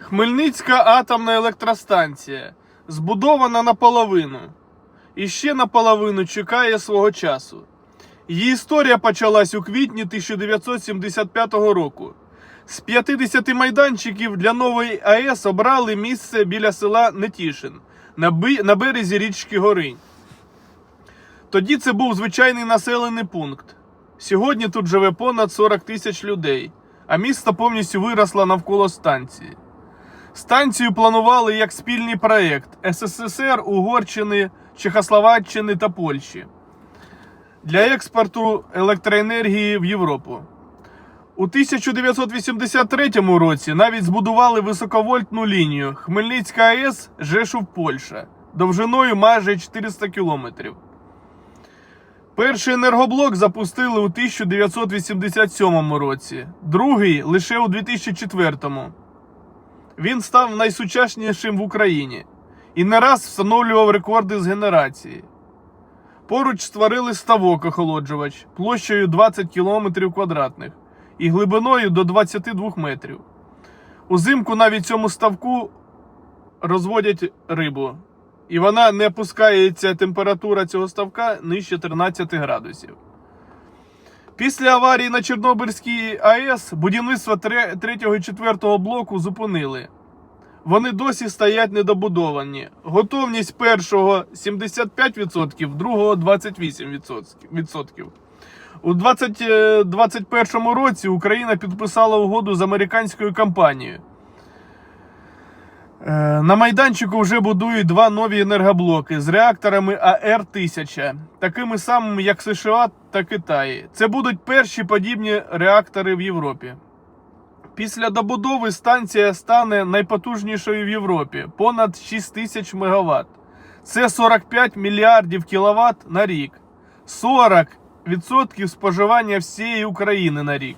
Хмельницька атомна електростанція збудована наполовину і ще наполовину чекає свого часу. Її історія почалась у квітні 1975 року. З 50 майданчиків для нової АЕС обрали місце біля села Нетішин на, березі річки Горинь. Тоді це був звичайний населений пункт. Сьогодні тут живе понад 40 тисяч людей, а місто повністю виросло навколо станції. Станцію планували як спільний проєкт СССР, Угорщини, Чехословаччини та Польщі для експорту електроенергії в Європу. У 1983 році навіть збудували високовольтну лінію Хмельницька АЕС Жешув Польща довжиною майже 400 кілометрів. Перший енергоблок запустили у 1987 році, другий лише у 2004. Він став найсучаснішим в Україні і не раз встановлював рекорди з генерації. Поруч створили ставок охолоджувач площею 20 км квадратних і глибиною до 22 метрів. Узимку навіть цьому ставку розводять рибу, і вона не опускається температура цього ставка нижче 13 градусів. Після аварії на Чорнобильській АЕС будівництво 3 і 4 блоку зупинили. Вони досі стоять недобудовані. Готовність першого 75%, другого 28%. У 2021 році Україна підписала угоду з американською компанією. Е, На майданчику вже будують два нові енергоблоки з реакторами АР-1000, такими самими, як США та Китай. Це будуть перші подібні реактори в Європі. Після добудови станція стане найпотужнішою в Європі понад 6 тисяч МВт. Це 45 мільярдів кВт на рік. 40% споживання всієї України на рік.